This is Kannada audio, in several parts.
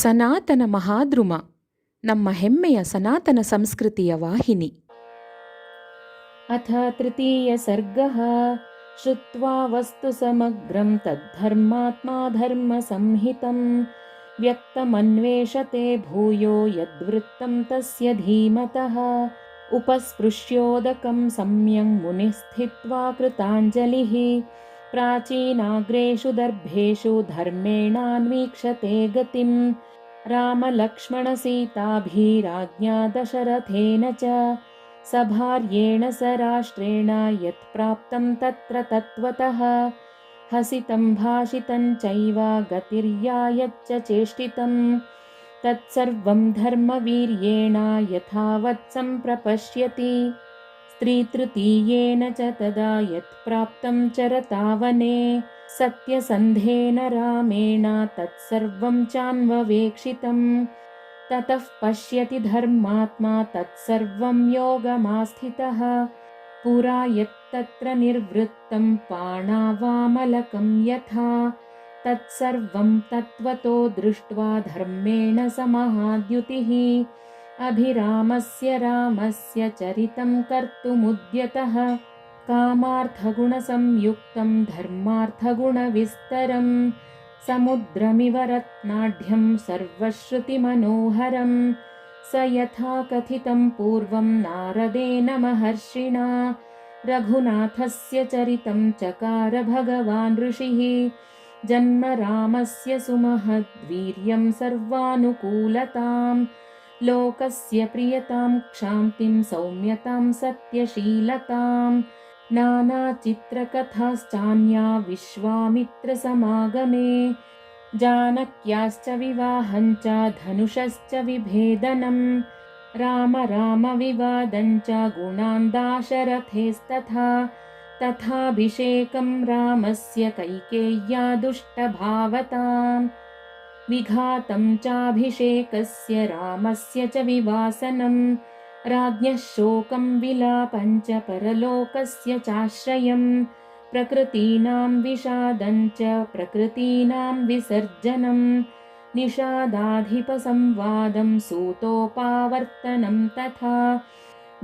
ಸನಾತನ ಮಹಾದ್ರುಮ ನಮ್ಮ ಹೆಮ್ಮೆಯ ಸನಾತನ ಸಂಸ್ಕೃತಿಯ ವಾಹಿನಿ. ಅಥ ತೃತೀಯ ಸರ್ಗ अथ ವಸ್ತು ಸಮಗ್ರಂ वस्तुसमग्रं ಧರ್ಮ ಸಂಹಿತಂ ವ್ಯಕ್ತಮನ್ವೇಷತೆ ಭೂಯೋ ಯದ್ವೃತ್ತಂ ತಸ್ಯ ಧೀಮತಃ ಉಪಸ್ಪೃಶ್ಯೋದಕಂ ಸಮ್ಯಂ ಮುನಿಸ್ಥಿತ್ವಾ ಕೃತಾಂಜಲಿಃ प्राचीनाग्रेषु दर्भेषु धर्मेणान्वीक्षते गतिं रामलक्ष्मणसीताभिराज्ञा दशरथेन च। सभार्येण स राष्ट्रेण यत्प्राप्तं तत्र तत्त्वतः। हसितं भाषितं चैव गतिर्यायच्च चेष्टितं तत्सर्वं धर्मवीर्येण यथावत् सम्प्रपश्यति स्त्रीतृतीयेन च तदा यत्प्राप्तं चरतावने सत्यसन्धेन रामेण तत्सर्वं चान्ववेक्षितम्। ततः पश्यति धर्मात्मा तत्सर्वं योगमास्थितः। पुरा यत्तत्र निर्वृत्तं पाणावामलकं यथा। तत्सर्वं तत्त्वतो दृष्ट्वा धर्मेण समहाद्युतिः अभिरामस्य रामस्य चरितं कर्तुमुद्यतः कामार्थगुणसंयुक्तं धर्मार्थगुणविस्तरम् समुद्रमिव रत्नाढ्यं सर्वश्रुतिमनोहरं स यथा कथितं पूर्वं नारदेन महर्षिणा रघुनाथस्य चरितं चकार भगवान् ऋषिः जन्म रामस्य सुमहद्वीर्यं सर्वानुकूलतां लोकस्य प्रियतां क्षान्तिं सौम्यतां सत्यशीलताम् नानाचित्रकथाश्चान्या विश्वामित्रसमागमे। जानक्याश्च विवाहञ्च धनुषश्च विभेदनं। राम रामविवादञ्च गुणान् दाशरथेस्तथा तथाभिषेकं रामस्य कैकेय्या दुष्टभावताम् विघातं चाभिषेकस्य रामस्य च विवासनम् राज्ञः शोकं विलापञ्च परलोकस्य चाश्रयं प्रकृतीनां विषादञ्च प्रकृतीनां विसर्जनं निषादाधिपसंवादं सूतोपावर्तनं तथा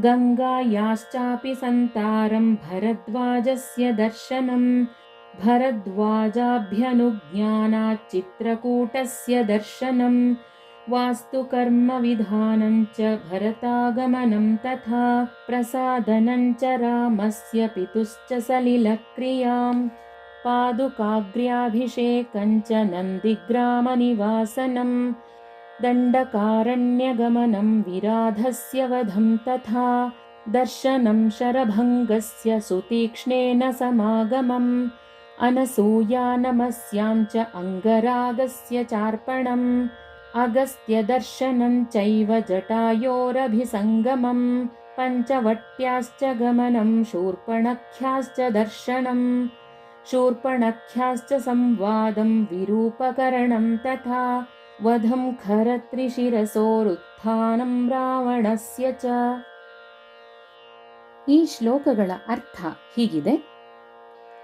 गङ्गायाश्चापि सन्तारं भरद्वाजस्य दर्शनं भरद्वाजाभ्यनुज्ञानाच्चित्रकूटस्य दर्शनम् वास्तुकर्मविधानं च भरतागमनं तथा प्रसादनं च रामस्य पितुश्च सलिलक्रियां पादुकाग्र्याभिषेकं च नन्दिग्रामनिवासनं दण्डकारण्यगमनं विराधस्य वधं तथा दर्शनं शरभङ्गस्य सुतीक्ष्णेन समागमम् अनसूयानमस्यां च अङ्गरागस्य चार्पणम् अगस्त्यदर्शनं चैव जटायोरभिसङ्गमं पञ्चवट्याश्च गमनं शूर्पणख्याश्च दर्शनं शूर्पणख्याश्च संवादं विरूपकरणं तथा वधं खरत्रिशिरसोरुत्थानं ರಾವಣಸ್ಯ ಚ ಈ ಶ್ಲೋಕಗಳ ಅರ್ಥ ಹೀಗಿದೆ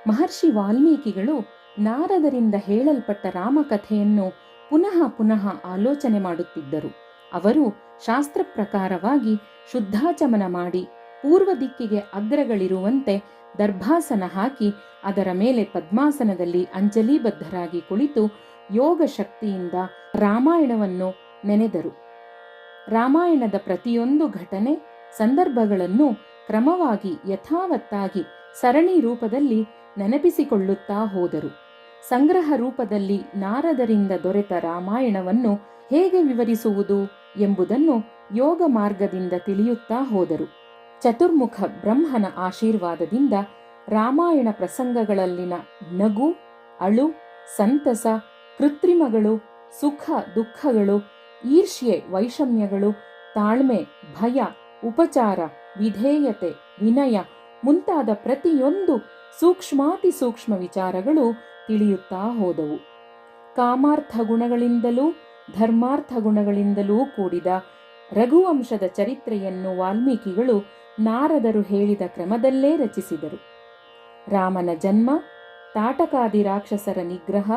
ಮಹರ್ಷಿ ವಾಲ್ಮೀಕಿಗಳು ನಾರದರಿಂದ ಹೇಳಲ್ಪಟ್ಟ ರಾಮಕಥೆಯನ್ನು ಪುನಃ ಪುನಃ ಆಲೋಚನೆ ಮಾಡುತ್ತಿದ್ದರು. ಅವರು ಶಾಸ್ತ್ರ ಪ್ರಕಾರವಾಗಿ ಶುದ್ಧಾಚಮನ ಮಾಡಿ ಪೂರ್ವ ದಿಕ್ಕಿಗೆ ಅಗ್ರಗಳಿರುವಂತೆ ದರ್ಭಾಸನ ಹಾಕಿ ಅದರ ಮೇಲೆ ಪದ್ಮಾಸನದಲ್ಲಿ ಅಂಜಲಿಬದ್ಧರಾಗಿ ಕುಳಿತು ಯೋಗ ಶಕ್ತಿಯಿಂದ ರಾಮಾಯಣವನ್ನು ನೆನೆದರು. ರಾಮಾಯಣದ ಪ್ರತಿಯೊಂದು ಘಟನೆ, ಸಂದರ್ಭಗಳನ್ನು ಕ್ರಮವಾಗಿ ಯಥಾವತ್ತಾಗಿ ಸರಣಿ ರೂಪದಲ್ಲಿ ನೆನಪಿಸಿಕೊಳ್ಳುತ್ತಾ ಹೋದರು. ಸಂಗ್ರಹ ರೂಪದಲ್ಲಿ ನಾರದರಿಂದ ದೊರೆತ ರಾಮಾಯಣವನ್ನು ಹೇಗೆ ವಿವರಿಸುವುದು ಎಂಬುದನ್ನು ಯೋಗ ಮಾರ್ಗದಿಂದ ತಿಳಿಯುತ್ತಾ ಹೋದರು. ಚತುರ್ಮುಖ ಬ್ರಹ್ಮನ ಆಶೀರ್ವಾದದಿಂದ ರಾಮಾಯಣ ಪ್ರಸಂಗಗಳಲ್ಲಿನ ನಗು, ಅಳು, ಸಂತಸ, ಕೃತ್ರಿಮಗಳು, ಸುಖ, ದುಃಖಗಳು, ಈರ್ಷ್ಯೆ, ವೈಷಮ್ಯಗಳು, ತಾಳ್ಮೆ, ಭಯ, ಉಪಚಾರ, ವಿಧೇಯತೆ, ವಿನಯ ಮುಂತಾದ ಪ್ರತಿಯೊಂದು ಸೂಕ್ಷ್ಮಾತಿ ಸೂಕ್ಷ್ಮ ವಿಚಾರಗಳು ತಿಳಿಯುತ್ತಾ ಹೋದವು. ಕಾಮಾರ್ಥ ಗುಣಗಳಿಂದಲೂ, ಧರ್ಮಾರ್ಥ ಗುಣಗಳಿಂದಲೂ ಕೂಡಿದ ರಘುವಂಶದ ಚರಿತ್ರೆಯನ್ನು ವಾಲ್ಮೀಕಿಗಳು ನಾರದರು ಹೇಳಿದ ಕ್ರಮದಲ್ಲೇ ರಚಿಸಿದರು. ರಾಮನ ಜನ್ಮ, ತಾಟಕಾದಿ ರಾಕ್ಷಸರ ನಿಗ್ರಹ,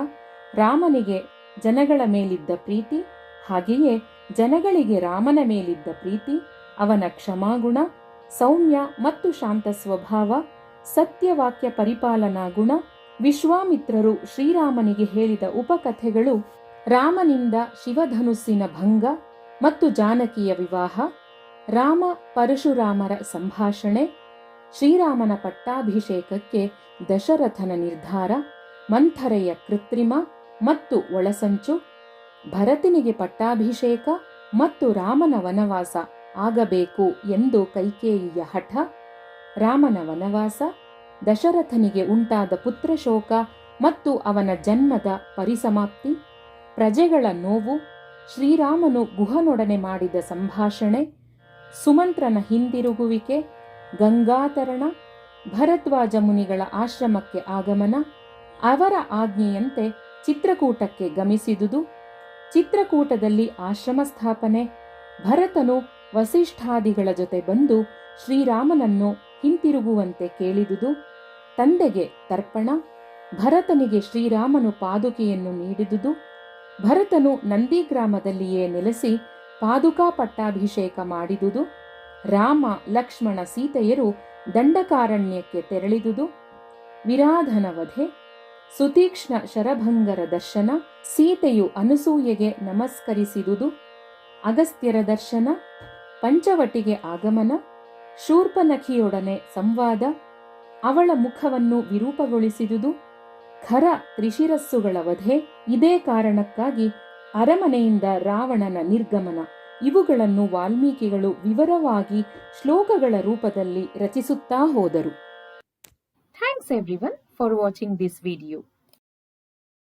ರಾಮನಿಗೆ ಜನಗಳ ಮೇಲಿದ್ದ ಪ್ರೀತಿ, ಹಾಗೆಯೇ ಜನಗಳಿಗೆ ರಾಮನ ಮೇಲಿದ್ದ ಪ್ರೀತಿ, ಅವನ ಕ್ಷಮಾಗುಣ, ಸೌಮ್ಯ ಮತ್ತು ಶಾಂತ ಸ್ವಭಾವ ಸತ್ಯವಾಕ್ಯ ಪರಿಪಾಲನಾ ಗುಣ, ವಿಶ್ವಾಮಿತ್ರರು ಶ್ರೀರಾಮನಿಗೆ ಹೇಳಿದ ಉಪಕಥೆಗಳು ರಾಮನಿಂದ ಶಿವಧನುಸ್ಸಿನ ಭಂಗ ಮತ್ತು ಜಾನಕಿಯ ವಿವಾಹ, ರಾಮ ಪರಶುರಾಮರ ಸಂಭಾಷಣೆ, ಶ್ರೀರಾಮನ ಪಟ್ಟಾಭಿಷೇಕಕ್ಕೆ ದಶರಥನ ನಿರ್ಧಾರ, ಮಂಥರೆಯ ಕೃತ್ರಿಮ ಮತ್ತು ಒಳಸಂಚು, ಭರತನಿಗೆ ಪಟ್ಟಾಭಿಷೇಕ ಮತ್ತು ರಾಮನ ವನವಾಸ ಆಗಬೇಕು ಎಂದು ಕೈಕೇಯಿಯ ಹಠ ರಾಮನ ವನವಾಸ, ದಶರಥನಿಗೆ ಉಂಟಾದ ಪುತ್ರಶೋಕ ಮತ್ತು ಅವನ ಜನ್ಮದ ಪರಿಸಮಾಪ್ತಿ, ಪ್ರಜೆಗಳ ನೋವು, ಶ್ರೀರಾಮನು ಗುಹನೊಡನೆ ಮಾಡಿದ ಸಂಭಾಷಣೆ, ಸುಮಂತ್ರನ ಹಿಂದಿರುಗುವಿಕೆ, ಗಂಗಾತರಣ, ಭರದ್ವಾಜ ಮುನಿಗಳ ಆಶ್ರಮಕ್ಕೆ ಆಗಮನ, ಅವರ ಆಜ್ಞೆಯಂತೆ ಚಿತ್ರಕೂಟಕ್ಕೆ ಗಮಿಸಿದುದು, ಚಿತ್ರಕೂಟದಲ್ಲಿ ಆಶ್ರಮ ಸ್ಥಾಪನೆ, ಭರತನು ವಸಿಷ್ಠಾದಿಗಳ ಜೊತೆ ಬಂದು ಶ್ರೀರಾಮನನ್ನು ಹಿಂತಿರುಗುವಂತೆ ಕೇಳಿದುದು, ತಂದೆಗೆ ತರ್ಪಣ, ಭರತನಿಗೆ ಶ್ರೀರಾಮನು ಪಾದುಕೆಯನ್ನು ನೀಡಿದುದು, ಭರತನು ನಂದಿಗ್ರಾಮದಲ್ಲಿಯೇ ನೆಲೆಸಿ ಪಾದುಕಾ ಪಟ್ಟಾಭಿಷೇಕ ಮಾಡಿದುದು, ರಾಮ, ಲಕ್ಷ್ಮಣ ಸೀತೆಯರು ದಂಡಕಾರಣ್ಯಕ್ಕೆ ತೆರಳಿದುದು ವಿರಾಧನ ವಧೆ ಸುತೀಕ್ಷ್ಣ ಶರಭಂಗರ ದರ್ಶನ, ಸೀತೆಯು ಅನಸೂಯೆಗೆ ನಮಸ್ಕರಿಸಿದುದು, ಅಗಸ್ತ್ಯರ ದರ್ಶನ, ಪಂಚವಟಿಗೆ ಆಗಮನ ಶೂರ್ಪನಖಿಯೊಡನೆ ಸಂವಾದ, ಅವಳ ಮುಖವನ್ನು ವಿರೂಪಗೊಳಿಸಿದುದು, ಖರ ತ್ರಿಶಿರಸ್ಸುಗಳ ವಧೆ, ಇದೇ ಕಾರಣಕ್ಕಾಗಿ ಅರಮನೆಯಿಂದ ರಾವಣನ ನಿರ್ಗಮನ, ಇವುಗಳನ್ನು ವಾಲ್ಮೀಕಿಗಳು ವಿವರವಾಗಿ ಶ್ಲೋಕಗಳ ರೂಪದಲ್ಲಿ ರಚಿಸುತ್ತಾ ಹೋದರು. Thanks everyone for watching this video